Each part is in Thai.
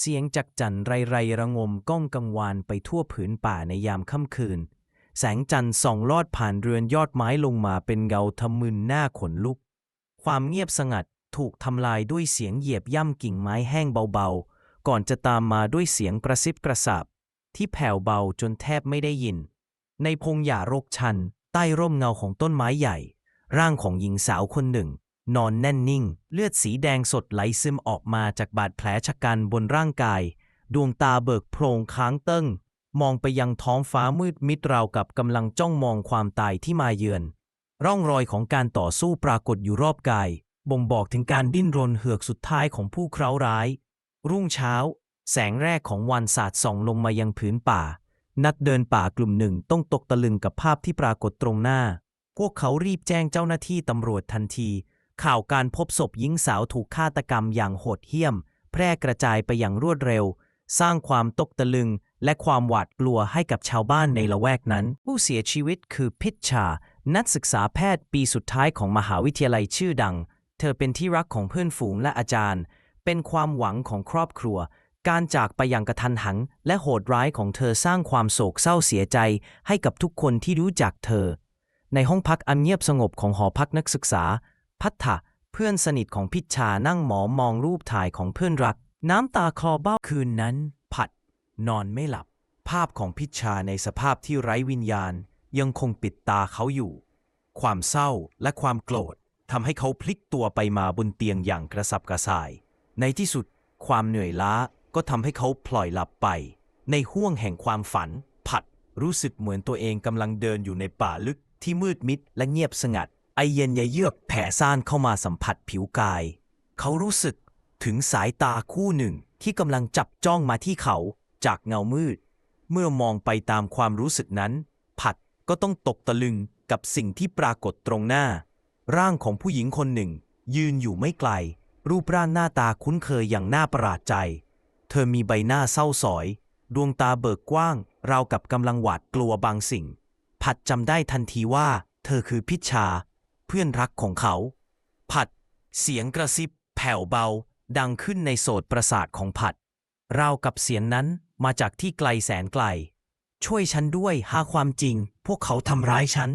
เสียงจักจั่นไรไรระงมก้องกังวานไปทั่วผืนป่าในยามค่ำคืน แสงจันทร์ส่องลอดผ่านเรือนยอดไม้ลงมาเป็นเงาทะมึนหน้าขนลุก ความเงียบสงัดถูกทำลายด้วยเสียงเหยียบย่ำกิ่งไม้แห้งเบาๆ ก่อนจะตามมาด้วยเสียงกระซิบกระซาบที่แผ่วเบาจนแทบไม่ได้ยิน ในพงหญ้ารกชัน ใต้ร่มเงาของต้นไม้ใหญ่ ร่างของหญิงสาวคนหนึ่ง นอนแน่นนิ่ง เลือดสีแดงสดไหลซึมออกมาจากบาดแผลชะกันบนร่างกาย ดวงตาเบิกโพรงค้างเติ้ง มองไปยังท้องฟ้ามืดมิดราวกับกำลังจ้องมองความตายที่มาเยือน ร่องรอยของการต่อสู้ปรากฏอยู่รอบกาย บ่งบอกถึงการดิ้นรนเหือกสุดท้ายของผู้เคราะห์ร้าย รุ่งเช้า แสงแรกของวันสาดส่องลงมายังผืนป่า นักเดินป่ากลุ่มหนึ่งต้องตกตะลึงกับภาพที่ปรากฏตรงหน้า พวกเขารีบแจ้งเจ้าหน้าที่ตำรวจทันที ข่าวการพบศพหญิงสาวถูกฆาตกรรมอย่างโหดเหี้ยม แพร่กระจายไปอย่างรวดเร็ว สร้างความตกตะลึง และความหวาดกลัวให้กับชาวบ้านในละแวกนั้น ผู้เสียชีวิตคือพิชชา นักศึกษาแพทย์ปีสุดท้ายของมหาวิทยาลัยชื่อดัง เธอเป็นที่รักของเพื่อนฝูงและอาจารย์ เป็นความหวังของครอบครัว การจากไปอย่างกระทันหันและโหดร้ายของเธอสร้างความโศกเศร้าเสียใจ ให้กับทุกคนที่รู้จักเธอ ในห้องพักอันเงียบสงบของหอพักนักศึกษา พัทธะเพื่อนสนิทของพิชชานั่งหมอมองรูปถ่ายของเพื่อนรัก น้ำตาคลอเบ้าคืนนั้น ผัด นอนไม่หลับ ภาพของพิชชาในสภาพที่ไร้วิญญาณ ยังคงปิดตาเขาอยู่ ความเศร้าและความโกรธทำให้เขาพลิกตัวไปมาบนเตียงอย่างกระสับกระส่าย ในที่สุด ความเหนื่อยล้าก็ทำให้เขาพลอยหลับไป ในห้วงแห่งความฝัน ผัดรู้สึกเหมือนตัวเองกำลังเดินอยู่ในป่าลึกที่มืดมิดและเงียบสงัด ไอเย็นยเยือกแผ่ซ่านเข้ามาสัมผัสผิวกาย เขารู้สึกถึงสายตาคู่หนึ่งที่กำลังจับจ้องมาที่เขาจากเงามืด เมื่อมองไปตามความรู้สึกนั้น ผัดก็ต้องตกตะลึงกับสิ่งที่ปรากฏตรงหน้า ร่างของผู้หญิงคนหนึ่ง ยืนอยู่ไม่ไกล รูปร่างหน้าตาคุ้นเคยอย่างน่าประหลาดใจ เธอมีใบหน้าเศร้าสอย ดวงตาเบิกกว้าง ราวกับกำลังหวาดกลัวบางสิ่ง ผัดจำได้ทันทีว่า เธอคือพิชชา พื่อนรักของเขา ผัด เสียงกระซิบ แผ่วเบา ดังขึ้นในโสตประสาทของผัด ราวกับเสียงนั้นมาจากที่ไกลแสนไกล ช่วยฉันด้วยหาความจริง พวกเขาทำร้ายฉัน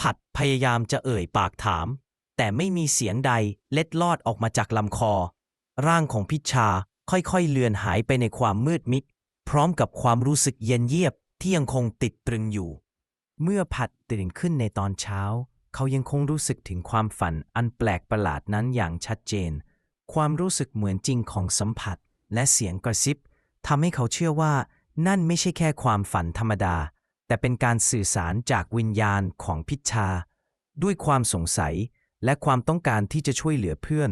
ผัดพยายามจะเอ่ยปากถาม แต่ไม่มีเสียงใดเล็ดลอดออกมาจากลำคอ ร่างของพิชชาค่อยๆเลือนหายไปในความมืดมิด พร้อมกับความรู้สึกเย็นเยียบที่ยังคงติดตรึงอยู่ เมื่อผัดตื่นขึ้นในตอนเช้า เขายังคงรู้สึกถึงความฝันอันแปลกประหลาดนั้นอย่างชัดเจน ความรู้สึกเหมือนจริงของสัมผัส และเสียงกระซิบทำให้เขาเชื่อว่า นั่นไม่ใช่แค่ความฝันธรรมดา แต่เป็นการสื่อสารจากวิญญาณของพิชชาด้วยความสงสัยและความต้องการที่จะช่วยเหลือเพื่อน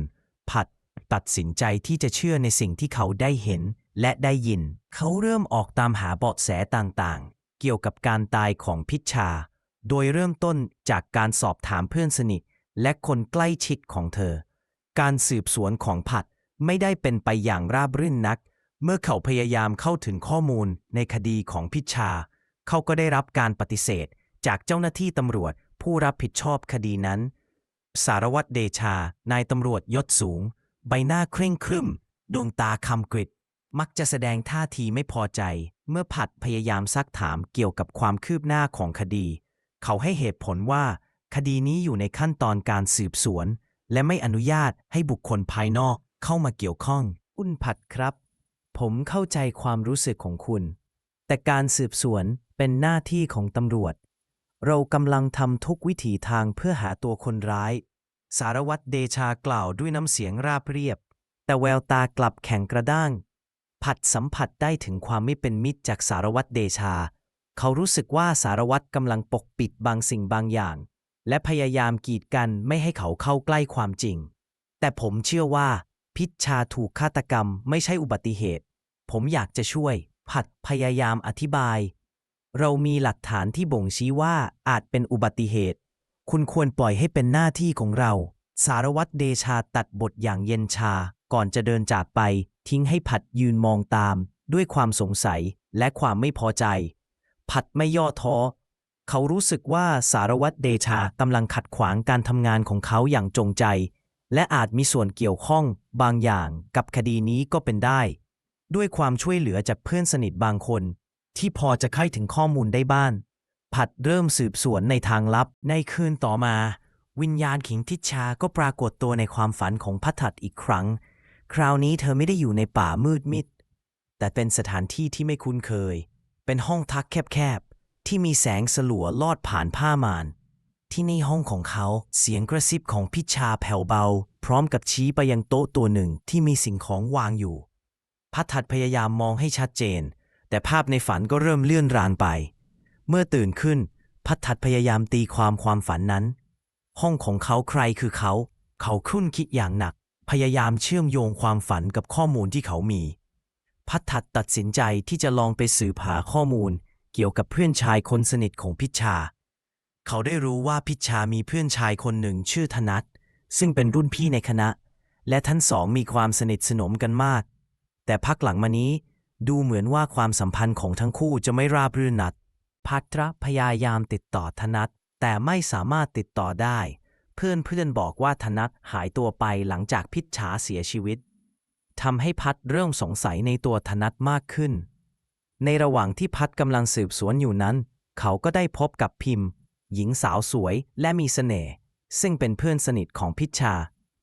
ผัดตัดสินใจที่จะเชื่อในสิ่งที่เขาได้เห็นและได้ยิน เขาเริ่มออกตามหาเบาะแสต่างๆ เกี่ยวกับการตายของพิชชา โดยเริ่มต้นจากการสอบถามเพื่อนสนิท และคนใกล้ชิดของเธอ การสืบสวนของผัดไม่ได้เป็นไปอย่างราบรื่นนัก เมื่อเขาพยายามเข้าถึงข้อมูลในคดีของพิชชา เขาก็ได้รับการปฏิเสธ จากเจ้าหน้าที่ตำรวจผู้รับผิดชอบคดีนั้น สารวัตรเดชา นายตำรวจยศสูง ใบหน้าเคร่งครึมดวงตาคำกริบมักจะแสดงท่าทีไม่พอใจ เมื่อผัดพยายามซักถามเกี่ยวกับความคืบหน้าของคดี เขาให้เหตุผลว่า คดีนี้อยู่ในขั้นตอนการสืบสวน และไม่อนุญาตให้บุคคลภายนอกเข้ามาเกี่ยวข้อง อุ่นผัดครับ ผมเข้าใจความรู้สึกของคุณ แต่การสืบสวนเป็นหน้าที่ของตำรวจ เรากำลังทำทุกวิถีทางเพื่อหาตัวคนร้าย สารวัตรเดชากล่าวด้วยน้ำเสียงราบเรียบ แต่แววตากลับแข็งกระด้าง ผัดสัมผัสได้ถึงความไม่เป็นมิตรจากสารวัตรเดชา เขารู้สึกว่าสารวัตรกำลังปกปิดบางสิ่งบางอย่าง และพยายามกีดกันไม่ให้เขาเข้าใกล้ความจริง แต่ผมเชื่อว่า พิชชาถูกฆาตกรรมไม่ใช่อุบัติเหตุ ผมอยากจะช่วย ผัดพยายามอธิบาย เรามีหลักฐานที่บ่งชี้ว่าอาจเป็นอุบัติเหตุ คุณควรปล่อยให้เป็นหน้าที่ของเรา สารวัตรเดชาตัดบทอย่างเย็นชาก่อนจะเดินจากไป ทิ้งให้ผัดยืนมองตาม ด้วยความสงสัยและความไม่พอใจ ผัดไม่ย่อท้อ เขารู้สึกว่าสารวัตรเดชากำลังขัดขวางการทำงานของเขาอย่างจงใจ และอาจมีส่วนเกี่ยวข้องบางอย่างกับคดีนี้ก็เป็นได้ ด้วยความช่วยเหลือจากเพื่อนสนิทบางคน ที่พอจะเข้าถึงข้อมูลได้บ้างผัดเริ่มสืบสวนในทางลับ ในคืนต่อมา วิญญาณขิงทิชชาก็ปรากฏตัวในความฝันของพัดถัดอีกครั้ง คราวนี้เธอไม่ได้อยู่ในป่ามืดมิด แต่เป็นสถานที่ที่ไม่คุ้นเคย เป็นห้องทักแคบๆ ที่มีแสงสลัวลอดผ่านผ้ามาน ที่ในห้องของเขาเสียงกระซิบของพิชชาแผ่วเบา พร้อมกับชี้ไปยังโต๊ะตัวหนึ่งที่มีสิ่งของวางอยู่ พัดถัดพยายามมองให้ชัดเจน แต่ภาพในฝันก็เริ่มเลื่อนรานไป เมื่อตื่นขึ้น พัดถัดพยายามตีความความฝันนั้น ห้องของเขาใครคือเขา เขาครุ่นคิดอย่างหนัก พยายามเชื่อมโยงความฝันกับข้อมูลที่เขามี พัดถัดตัดสินใจที่จะลองไปสืบหาข้อมูล เกี่ยวกับเพื่อนชายคนสนิทของพิชชา เขาได้รู้ว่าพิชชามีเพื่อนชายคนหนึ่งชื่อธนัทซึ่งเป็นรุ่นพี่ในคณะ และทั้งสองมีความสนิทสนมกันมาก แต่พักหลังมานี้ดูเหมือนว่าความสัมพันธ์ของทั้งคู่จะไม่ราบรื่นนัดพัทรพยายามติดต่อธนัทแต่ไม่สามารถติดต่อได้ เพื่อนเพื่อนบอกว่าธนัทหายตัวไปหลังจากพิชชาเสียชีวิต ทำให้พัดเริ่มสงสัยในตัวธนัทมากขึ้น ในระหว่างที่พัดกำลังสืบสวนอยู่นั้น เขาก็ได้พบกับพิมพ์ หญิงสาวสวยและมีเสน่ห์ซึ่งเป็นเพื่อนสนิทของพิชชา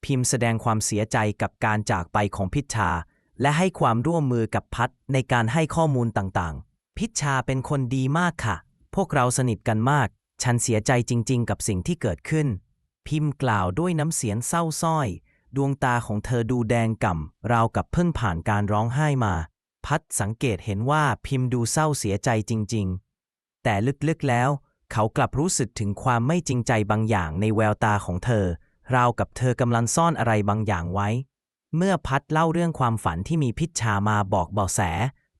พิมพ์แสดงความเสียใจกับการจากไปของพิชชา และให้ความร่วมมือกับพัดในการให้ข้อมูลต่างๆ พิชชาเป็นคนดีมากค่ะ พวกเราสนิทกันมาก ฉันเสียใจจริง ๆ กับสิ่งที่เกิดขึ้น พิมพ์กล่าวด้วยน้ำเสียงเศร้าส้อย ดวงตาของเธอดูแดงก่ำราวกับเพิ่งผ่านการร้องไห้มา พัดสังเกตเห็นว่าพิมพ์ดูเศร้าเสียใจจริง ๆ แต่ลึกๆแล้ว เขากลับรู้สึกถึงความไม่จริงใจบางอย่างในแววตาของเธอ ราวกับเธอกำลังซ่อนอะไรบางอย่างไว้ เมื่อพัดเล่าเรื่องความฝันที่มีพิชชามาบอกเบาะแส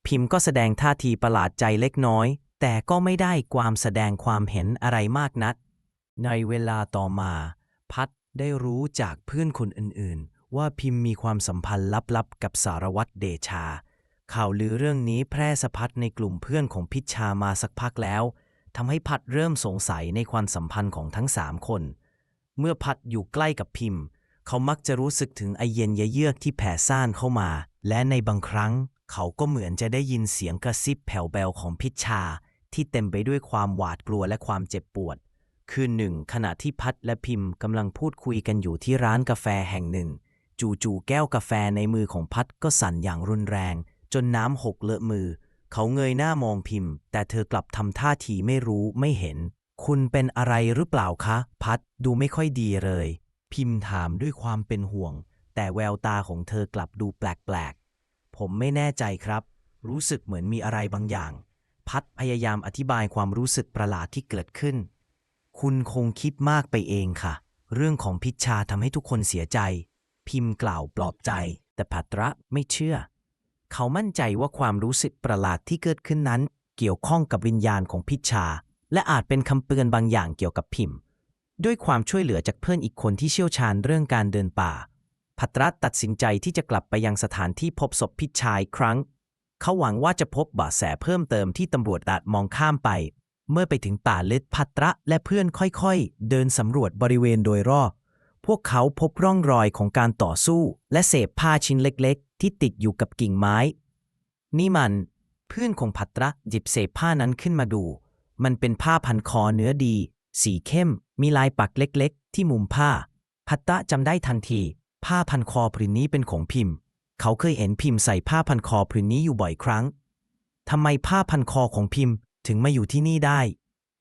พิมพ์ก็แสดงท่าทีประหลาดใจเล็กน้อย แต่ก็ไม่ได้ความแสดงความเห็นอะไรมากนัก ในเวลาต่อมา พัด ได้รู้จากเพื่อนคนอื่นๆ ว่าพิมพ์มีความสัมพันธ์ลับๆ กับสารวัตรเดชา ข่าวลือเรื่องนี้แพร่สะพัดในกลุ่มเพื่อนของพิชชามาสักพักแล้วทำให้พัดเริ่มสงสัยในความสัมพันธ์ของทั้งสามคน เมื่อพัดอยู่ใกล้กับพิมพ์ เขามักจะรู้สึกถึงไอเย็นเยือกที่แผ่ซ่านเข้ามา และในบางครั้ง เขาก็เหมือนจะได้ยินเสียงกระซิบแผ่วเบาของพิชชา ที่เต็มไปด้วยความหวาดกลัวและความเจ็บปวด คืนหนึ่งขณะที่พัดและพิมพ์กำลังพูดคุยกันอยู่ที่ร้านกาแฟแห่งหนึ่ง จู่ๆแก้วกาแฟในมือของพัดก็สั่นอย่างรุนแรง จนน้ำหกเลอะมือ เขาเงยหน้ามองพิมพ์ แต่เธอกลับทำท่าทีไม่รู้ไม่เห็น คุณเป็นอะไรหรือเปล่าคะ พัดดูไม่ค่อยดีเลย พิมพ์ถามด้วยความเป็นห่วง แต่แววตาของเธอกลับดูแปลกๆ ผมไม่แน่ใจครับ รู้สึกเหมือนมีอะไรบางอย่าง พัดพยายามอธิบายความรู้สึกประหลาดที่เกิดขึ้น คุณคงคิดมากไปเองค่ะ เรื่องของพิชชาทำให้ทุกคนเสียใจ พิมพ์กล่าวปลอบใจ แต่พัตระไม่เชื่อ เขามั่นใจว่าความรู้สึกประหลาดที่เกิดขึ้นนั้น เกี่ยวข้องกับวิญญาณของพิชชา และอาจเป็นคำเตือนบางอย่างเกี่ยวกับพิมพ์ ด้วยความช่วยเหลือจากเพื่อนอีกคนที่เชี่ยวชาญเรื่องการเดินป่าพัตระตัดสินใจที่จะกลับไปยังสถานที่พบศพพิชชายครั้ง เขาหวังว่าจะพบเบาะแสเพิ่มเติมที่ตำรวจอาจมองข้ามไป เมื่อไปถึงป่าลึกพัตระและเพื่อนค่อยๆ เดินสำรวจบริเวณโดยรอบ พวกเขาพบร่องรอยของการต่อสู้ และเศษผ้าชิ้นเล็กๆ ที่ติดอยู่กับกิ่งไม้ นี่มัน เพื่อนของพัตระหยิบเศษผ้านั้นขึ้นมาดู มันเป็นผ้าพันคอเนื้อดี สีเข้ม มีลายปักเล็กๆ ที่มุมผ้า พัตระจำได้ทันที ผ้าพันคอผืนนี้เป็นของพิมพ์ เขาเคยเห็นพิมพ์ใส่ผ้าพันคอผืนนี้อยู่บ่อยครั้งทำไมผ้าพันคอของพิมพ์ ถึงมาอยู่ที่นี่ได้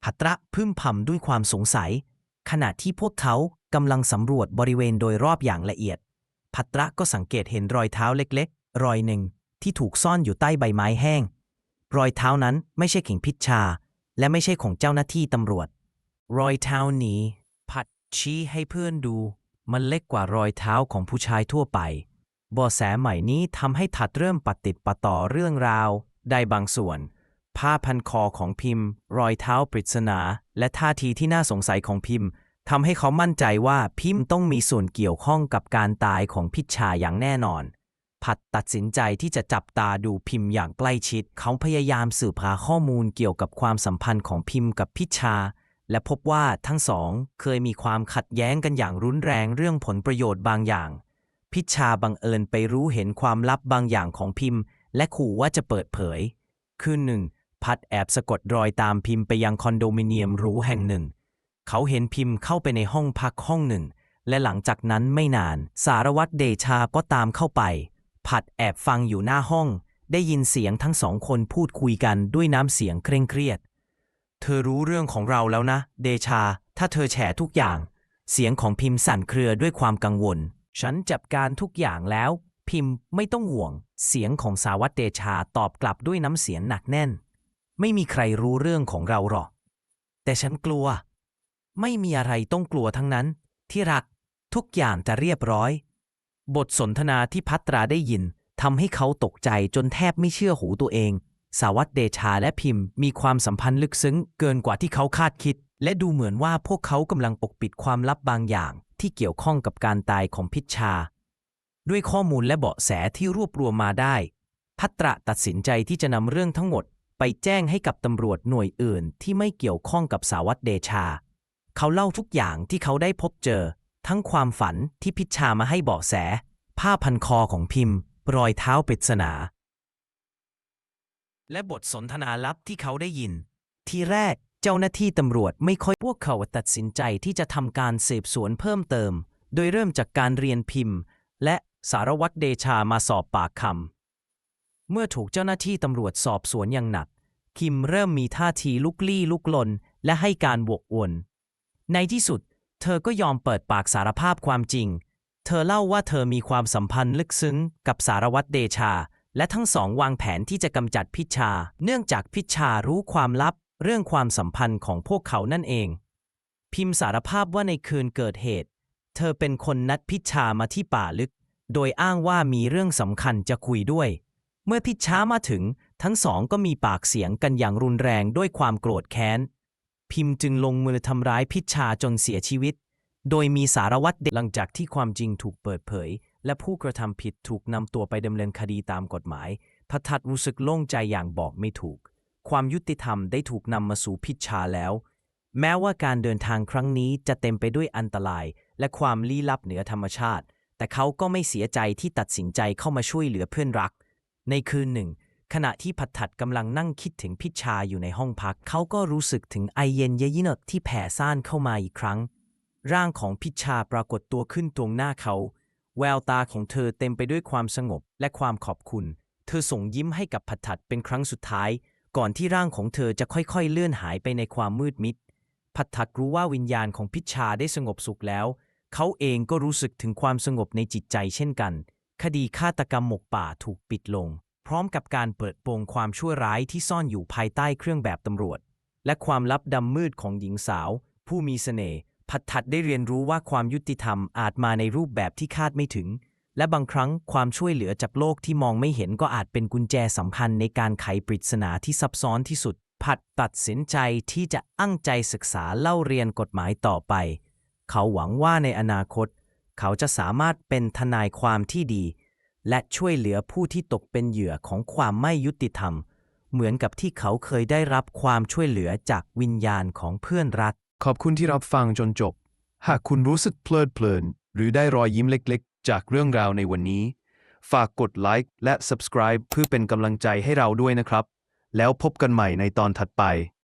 พัตระพึมพำด้วยความสงสัย ขณะที่พวกเขากำลังสำรวจบริเวณโดยรอบอย่างละเอียดพัตระก็สังเกตเห็นรอยเท้าเล็กๆ รอยหนึ่งที่ถูกซ่อนอยู่ใต้ใบไม้แห้ง รอยเท้านั้นไม่ใช่ขิงพิชชา และไม่ใช่ของเจ้าหน้าที่ตำรวจ รอยเท้านี้ พัดชี้ให้เพื่อนดู มันเล็กกว่ารอยเท้าของผู้ชายทั่วไปบาะแสใหม่นี้ทำให้ถัดเริ่มปฏิดปะต่อเรื่องราว ได้บางส่วน ผ้าพันคอของพิมพ์ รอยเท้าปริศนา และท่าทีที่น่าสงสัยของพิมพ์ทำให้เขามั่นใจว่าพิมพ์ต้องมีส่วนเกี่ยวข้องกับการตายของพิชชาอย่างแน่นอน ผัดตัดสินใจที่จะจับตาดูพิมพ์อย่างใกล้ชิด เขาพยายามสืบหาข้อมูลเกี่ยวกับความสัมพันธ์ของพิมพ์กับพิชชา และพบว่าทั้งสองเคยมีความขัดแย้งกันอย่างรุนแรงเรื่องผลประโยชน์บางอย่าง พิชชาบังเอิญไปรู้เห็นความลับบางอย่างของพิมพ์ และขู่ว่าจะเปิดเผย คืนหนึ่ง พัดแอบสะกดรอยตามพิมพ์ไปยังคอนโดมิเนียมหรูแห่งหนึ่ง เขาเห็นพิมพ์เข้าไปในห้องพักห้องหนึ่ง และหลังจากนั้นไม่นาน สารวัตรเดชาก็ตามเข้าไปผัดแอบฟังอยู่หน้าห้อง ได้ยินเสียงทั้งสองคนพูดคุยกันด้วยน้ำเสียงเคร่งเครียด เธอรู้เรื่องของเราแล้วนะ เดชา ถ้าเธอแฉทุกอย่าง เสียงของพิมพ์สั่นเครือด้วยความกังวล ฉันจัดการทุกอย่างแล้ว พิมพ์ไม่ต้องห่วง เสียงของสารวัตรเดชาตอบกลับด้วยน้ำเสียงหนักแน่น ไม่มีใครรู้เรื่องของเราหรอก แต่ฉันกลัว ไม่มีอะไรต้องกลัวทั้งนั้น ที่รัก ทุกอย่างจะเรียบร้อย บทสนทนาที่พัตราได้ยินทำให้เขาตกใจจนแทบไม่เชื่อหูตัวเอง สาวัตเดชาและพิมพ์มีความสัมพันธ์ลึกซึ้งเกินกว่าที่เขาคาดคิด และดูเหมือนว่าพวกเขากำลังปกปิดความลับบางอย่าง ที่เกี่ยวข้องกับการตายของพิชชา ด้วยข้อมูลและเบาะแสที่รวบรวมมาได้ พัตระตัดสินใจที่จะนำเรื่องทั้งหมด ไปแจ้งให้กับตำรวจหน่วยอื่นที่ไม่เกี่ยวข้องกับสาวัตรเดชา เขาเล่าทุกอย่างที่เขาได้พบเจอ ทั้งความฝันที่พิชชามาให้เบาะแส ผ้าพันคอของพิมพ์ รอยเท้าปริศนา และบทสนทนาลับที่เขาได้ยิน ทีแรกเจ้าหน้าที่ตำรวจไม่ค่อยพวกเขาตัดสินใจที่จะทำการสืบสวนเพิ่มเติม โดยเริ่มจากการเรียนพิมพ์ และสารวัตรเดชามาสอบปากคำ เมื่อถูกเจ้าหน้าที่ตำรวจสอบสวนอย่างหนัก คิมเริ่มมีท่าทีลุกลี้ลุกลน และให้การวกวนในที่สุด เธอก็ยอมเปิดปากสารภาพความจริง เธอเล่าว่าเธอมีความสัมพันธ์ลึกซึ้งกับสารวัตรเดชา และทั้งสองวางแผนที่จะกำจัดพิชา เนื่องจากพิชารู้ความลับเรื่องความสัมพันธ์ของพวกเขานั่นเอง พิมพ์สารภาพว่าในคืนเกิดเหตุ เธอเป็นคนนัดพิชามาที่ป่าลึก โดยอ้างว่ามีเรื่องสำคัญจะคุยด้วย เมื่อพิชชามาถึง ทั้งสองก็มีปากเสียงกันอย่างรุนแรงด้วยความโกรธแค้น พิมพ์จึงลงมือทำร้ายพิชชาจนเสียชีวิต โดยมีสารวัตรเด็กหลังจากที่ความจริงถูกเปิดเผย และผู้กระทำผิดถูกนำตัวไปดำเนินคดีตามกฎหมายพัทัดรู้สึกโล่งใจอย่างบอกไม่ถูก ความยุติธรรมได้ถูกนำมาสู่พิชชาแล้ว แม้ว่าการเดินทางครั้งนี้จะเต็มไปด้วยอันตราย และความลี้ลับเหนือธรรมชาติ แต่เขาก็ไม่เสียใจที่ตัดสินใจเข้ามาช่วยเหลือเพื่อนรัก ในคืนหนึ่ง ขณะที่พัดถัดกำลังนั่งคิดถึงพิชชาอยู่ในห้องพัก เขาก็รู้สึกถึงไอเย็นเยยินกที่แผ่ซ่านเข้ามาอีกครั้ง ร่างของพิชชาปรากฏตัวขึ้นตรงหน้าเขา แววตาของเธอเต็มไปด้วยความสงบและความขอบคุณ เธอส่งยิ้มให้กับผัดถัดเป็นครั้งสุดท้าย ก่อนที่ร่างของเธอจะค่อยๆ เลื่อนหายไปในความมืดมิดผัดถัดรู้ว่าวิญญาณของพิชชาได้สงบสุขแล้ว เขาเองก็รู้สึกถึงความสงบในจิตใจเช่นกัน คดีฆาตกรรมหมกป่าถูกปิดลง พร้อมกับการเปิดโปงความชั่วร้ายที่ซ่อนอยู่ภายใต้เครื่องแบบตำรวจ และความลับดำมืดของหญิงสาว ผู้มีเสน่ห์ผัดถัดได้เรียนรู้ว่าความยุติธรรมอาจมาในรูปแบบที่คาดไม่ถึง และบางครั้งความช่วยเหลือจากโลกที่มองไม่เห็นก็อาจเป็นกุญแจสำคัญในการไขปริศนาที่ซับซ้อนที่สุด ผัดตัดสินใจที่จะอั้งใจศึกษาเล่าเรียนกฎหมายต่อไป เขาหวังว่าในอนาคต เขาจะสามารถเป็นทนายความที่ดี และช่วยเหลือผู้ที่ตกเป็นเหยื่อของความไม่ยุติธรรม เหมือนกับที่เขาเคยได้รับความช่วยเหลือจากวิญญาณของเพื่อนรัก ขอบคุณที่รับฟังจนจบ หากคุณรู้สึกเพลิดเพลิน หรือได้รอยยิ้มเล็กๆ จากเรื่องราวในวันนี้ ฝากกดไลค์และ subscribe เพื่อเป็นกำลังใจให้เราด้วยนะครับ แล้วพบกันใหม่ในตอนถัดไป